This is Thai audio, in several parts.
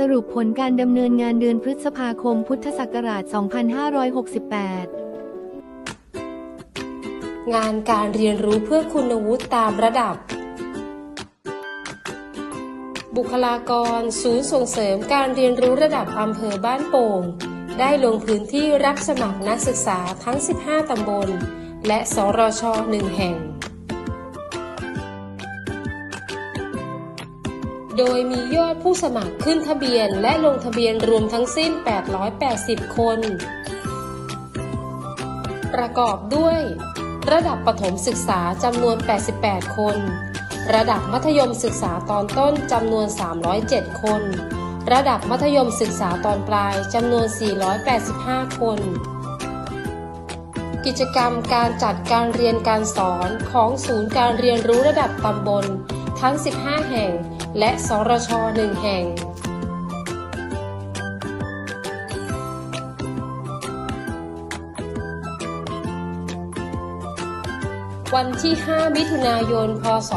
สรุปผลการดำเนินงานเดือนพฤษภาคมพุทธศักราช 2568 งานการเรียนรู้เพื่อคุณวุฒิตามระดับ บุคลากร ศูนย์ส่งเสริมการเรียนรู้ระดับอำเภอบ้านโป่ง ได้ลงพื้นที่รับสมัครนักศึกษาทั้ง 15 ตำบล และสรช 1 แห่ง โดยมียอดผู้สมัครขึ้นทะเบียนและลงทะเบียนรวมทั้งสิ้น 880 คน ประกอบด้วย ระดับประถมศึกษาจำนวน 88 คน ระดับมัธยมศึกษาตอนต้นจำนวน 307 คน ระดับมัธยมศึกษาตอนปลายจำนวน 485 คนกิจกรรมการจัดการเรียนการสอนของศูนย์การเรียนรู้ระดับตำบล ทั้ง 15 แห่ง และสรช1แห่ง วันที่ 5 มิถุนายน พศ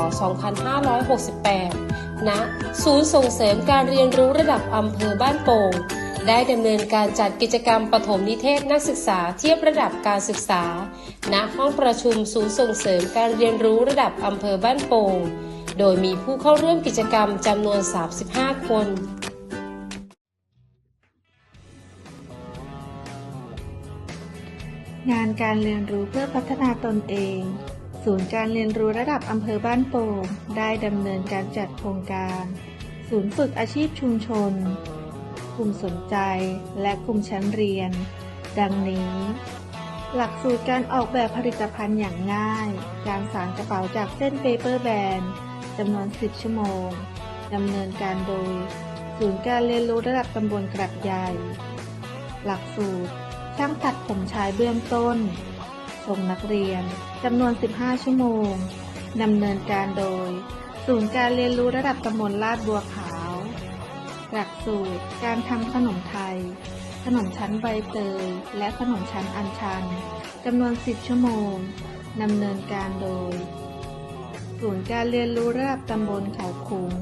2568 ณ ศูนย์ส่งเสริมการเรียนรู้ระดับอำเภอบ้านโป่ง ได้ดำเนินการจัดกิจกรรมปฐมนิเทศนักศึกษาเทียบระดับการศึกษา ณ ห้องประชุมศูนย์ส่งเสริมการเรียนรู้ระดับอำเภอบ้านโป่ง โดยมีผู้เข้าร่วมกิจกรรมจำนวน 35 คนงานการเรียนรู้เพื่อพัฒนาตนเอง ศูนย์การเรียนรู้ระดับอำเภอบ้านโป่งได้ดำเนินการจัดโครงการ ศูนย์ฝึกอาชีพชุมชน กลุ่มสนใจและกลุ่มชั้นเรียน ดังนี้ หลักสูตรการออกแบบผลิตภัณฑ์อย่างง่าย การสานกระเป๋าจากเส้นเปเปอร์แบน จำนวน 10 ชั่วโมง ดำเนินการโดย ศูนย์การเรียนรู้ระดับตำบลกระใหญ่ หลักสูตร ช่างตัดผมชายเบื้องต้น ส่งนักเรียนจำนวน 15 ชั่วโมง ดำเนินการโดย ศูนย์การเรียนรู้ระดับตำบลลาดบัวขาว หลักสูตร การทำขนมไทย ขนมชั้นใบเตย และขนมชั้นอัญชันจำนวน 10 ชั่วโมงดำเนินการโดย ศูนย์การเรียนรู้ระดับตำบลเขาขุง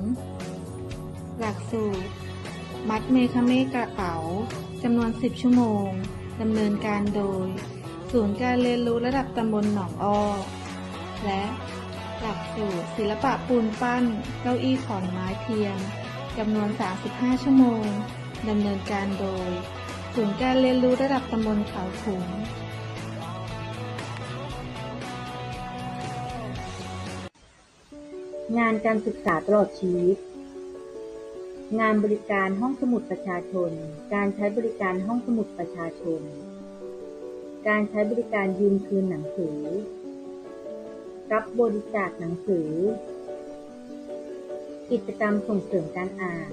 หลักสูตร มัดเมคเมกระเป๋าจำนวน 10 ชั่วโมง ดำเนินการโดย ศูนย์การเรียนรู้ระดับตำบลหนองอ้อ และหลักสูตรศิลปะปูนปั้น เก้าอี้ขอนไม้เทียมจำนวน 35 ชั่วโมง ดำเนินการโดย ศูนย์การเรียนรู้ระดับตำบลเขาขุง งานการศึกษาตลอดชีวิต งานบริการห้องสมุดประชาชน การใช้บริการห้องสมุดประชาชน การใช้บริการยืมคืนหนังสือ รับบริจาคหนังสือ กิจกรรมส่งเสริมการอ่าน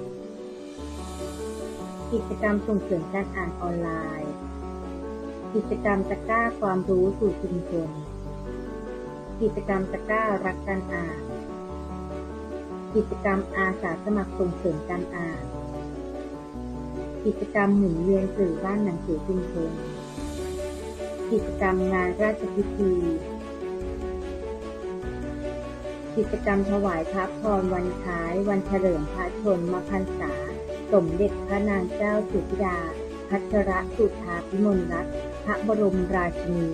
กิจกรรมส่งเสริมการอ่านออนไลน์ กิจกรรมตะกร้าความรู้สู่ชุมชน กิจกรรมตะกร้ารักการอ่าน กิจกรรมอาสาสมัครส่งเสริมการอ่าน กิจกรรมหมุนเวียนสื่อบ้านหนังสือชุมชน กิจกรรมงานราชพิธี กิจกรรมถวายพระพรวันคล้าย วันเฉลิมพระชนมพรรษา สมเด็จพระนางเจ้าสุธิดา พัชรสุธาพิมลรัตน์พระบรมราชินี